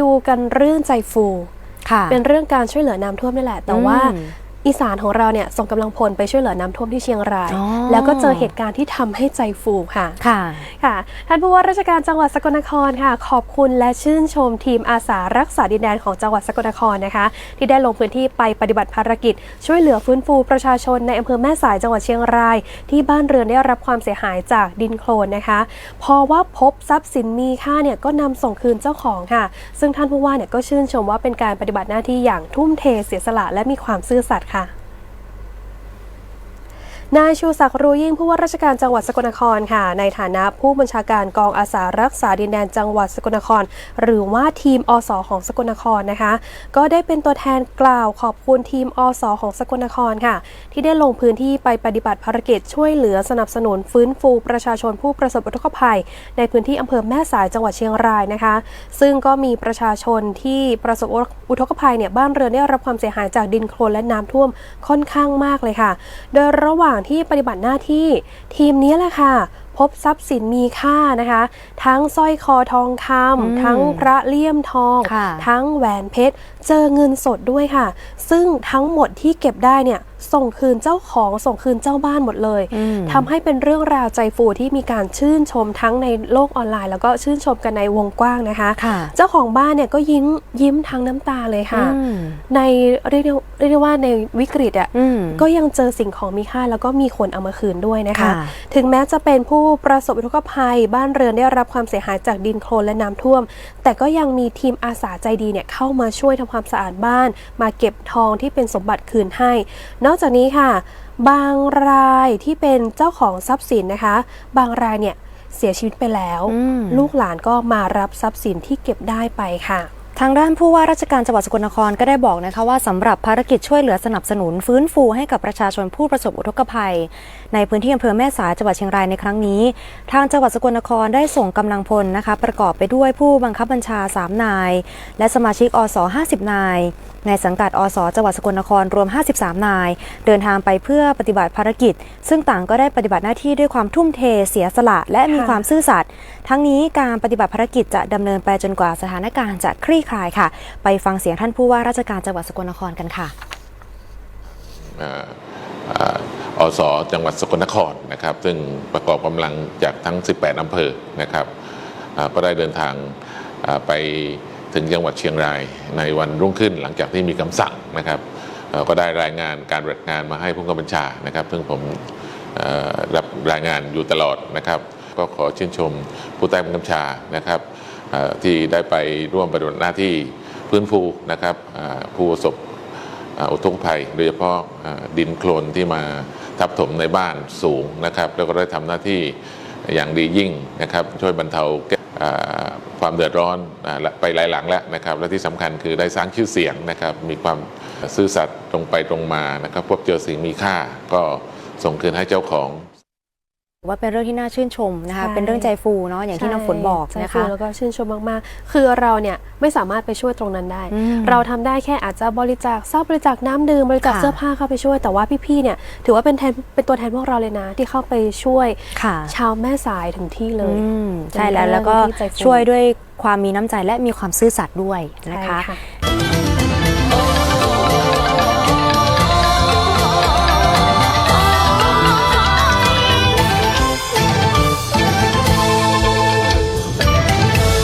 ดูกันเรื่องใจฟู ค่ะ เป็นเรื่องการช่วยเหลือน้ำท่วมนี่แหละ แต่ว่า อืมอีสานของเราเนี่ยส่งกำลังพลไปช่วยเหลือน้ำท่วมที่เชียงรายอ๋อแล้วก็เจอเหตุการณ์ที่ทำให้ใจฟูค่ะค่ะค่ะ ท่านผู้ว่าราชการจังหวัดสกลนครค่ะ ขอบคุณและชื่นชมทีมอาสารักษาดินแดนของจังหวัดสกลนครนะคะ ที่ได้ลงพื้นที่ไปปฏิบัติภารกิจ ช่วยเหลือฟื้นฟูประชาชนในอำเภอแม่สายจังหวัดเชียงราย ที่บ้านเรือนได้รับความเสียหายจากดินโคลนนะคะพอว่าพบทรัพย์สินมีค่าเนี่ยก็นำส่งคืนเจ้าของค่ะ ซึ่งท่านผู้ว่าเนี่ยก็ชื่นชมว่าเป็นการปฏิบัติหน้าที่อย่างทุ่มเทเสียสละและมีความซื่อสัตย์ค่ะ นายชูศักดิ์รู้ยิ่งผู้ว่าราชการจังหวัดสกลนครค่ะ ในฐานะผู้บัญชาการกองอาสารักษาดินแดนจังหวัดสกลนคร หรือว่าทีมอสของสกลนครนะคะ ก็ได้เป็นตัวแทนกล่าวขอบคุณทีมอสของสกลนครค่ะ ที่ได้ลงพื้นที่ไปปฏิบัติภารกิจช่วยเหลือสนับสนุนฟื้นฟูประชาชนผู้ประสบอุทกภัย ในพื้นที่อำเภอแม่สายจังหวัดเชียงรายนะคะ ซึ่งก็มีประชาชนที่ประสบอุทกภัยเนี่ยบ้านเรือนได้รับความเสียหายจากดินโคลนและน้ำท่วมค่อนข้างมากเลยค่ะ โดยระหว่างที่ปฏิบัติหน้าที่ ทีมนี้แหละค่ะ พบทรัพย์สินมีค่านะคะ ทั้งสร้อยคอทองคอืมำทั้งพระเลี่ยมทองค่ะทั้งแหวนเพชร เจอเงินสดด้วยค่ะ ซึ่งทั้งหมดที่เก็บได้เนี่ยส่งคืนเจ้าของส่งคืนเจ้าบ้านหมดเลยอืมทำให้เป็นเรื่องราวใจฟูที่มีการชื่นชมทั้งในโลกออนไลน์ แล้วก็ชื่นชมกันในวงกว้างนะคะค่ะเจ้าของบ้านเนี่ยก็ยิ้มยิ้มทั้งน้ำตาเลยค่ะอืมในเรียกได้เรียกได้ว่าในวิกฤตอะอืมก็ยังเจอสิ่งของมีค่าแล้วก็มีคนเอามาคืนด้วยนะคะค่ะถึงแม้จะเป็นผู้ประสบอุทกภัย บ้านเรือนได้รับความเสียหายจากดินโคลนและน้ำท่วม แต่ก็ยังมีทีมอาสาใจดีเนี่ยเข้ามาช่วยทำความสะอาดบ้าน มาเก็บทองที่เป็นสมบัติคืนให้นอกจากนี้ค่ะ บางรายที่เป็นเจ้าของทรัพย์สินนะคะ บางรายเนี่ยเสียชีวิตไปแล้วอืมลูกหลานก็มารับทรัพย์สินที่เก็บได้ไปค่ะทางด้านผู้ว่าราชการจังหวัดสกลนครก็ได้บอกนะคะว่าสำหรับภารกิจช่วยเหลือสนับสนุนฟื้นฟูให้กับประชาชนผู้ประสบอุทกภัย ในพื้นที่อำเภอแม่สายจังหวัดเชียงรายในครั้งนี้ ทางจังหวัดสกลนครได้ส่งกำลังพลนะคะ ประกอบไปด้วยผู้บังคับบัญชา 3 นาย และสมาชิกอส 50 นายในสังกัดอสจังหวัดสกลนครรวม 53 นาย เดินทางไปเพื่อปฏิบัติภารกิจ ซึ่งต่างก็ได้ปฏิบัติหน้าที่ด้วยความทุ่มเทเสียสละ และมีความซื่อสัตย์ทั้งนี้การปฏิบัติภารกิจจะดำเนินไปจนกว่าสถานการณ์จะคลี่คลายค่ะ ไปฟังเสียงท่านผู้ว่าราชการจังหวัดสกลนครกันค่ะเอ่อเอ่ออสจังหวัดสกลนครนะครับ ซึ่งประกอบกำลังจากทั้ง 18 อำเภอนะครับ ก็ได้เดินทางไป ถึงจังหวัดเชียงรายในวันรุ่งขึ้นหลังจากที่มีคำสั่งนะครับก็ได้รายงานการปฏิบัติงานมาให้ผู้กำกับบัญชานะครับ ซึ่งผมรับรายงานอยู่ตลอดนะครับ ก็ขอชื่นชมผู้ใต้บังคับบัญชานะครับที่ได้ไปร่วมปฏิบัติหน้าที่พื้นฟูนะครับผู้ประสบอุทกภัย โดยเฉพาะดินโคลนที่มาทับถมในบ้านสูงนะครับ แล้วก็ได้ทำหน้าที่อย่างดียิ่งนะครับ ช่วยบรรเทาแก้อ่า ความเดือดร้อนอไปหลายหลังแล้วนะครับ และที่สำคัญคือได้สร้างชื่อเสียงนะครับ มีความซื่อสัตย์ตรงไปตรงมานะครับ พบเจอสิ่งมีค่าก็ส่งคืนให้เจ้าของ ว่าเป็นเรื่องที่น่าชื่นชมนะคะใช่เป็นเรื่องใจฟูเนาะอย่างที่น้ำฝนบอกใช่นะใจฟูคะแล้วก็ชื่นชมมากๆ คือเราเนี่ยไม่สามารถไปช่วยตรงนั้นได้อืมเราทำได้แค่อาจจะบริจาคทรัพย์บริจาคน้ำดื่มบริจาคค่ะเสื้อผ้าเข้าไปช่วย แต่ว่าพี่ๆเนี่ยถือว่าเป็นแทนเป็นตัวแทนพวกเราเลยนะ ที่เข้าไปช่วยค่ะชาวแม่สายถึงที่เลยอืมใช่แล้วแล้วก็เป็นเรื่องที่ใจฟูช่วยด้วยความมีน้ำใจและมีความซื่อสัตย์ด้วยนะคะใช่ค่ะ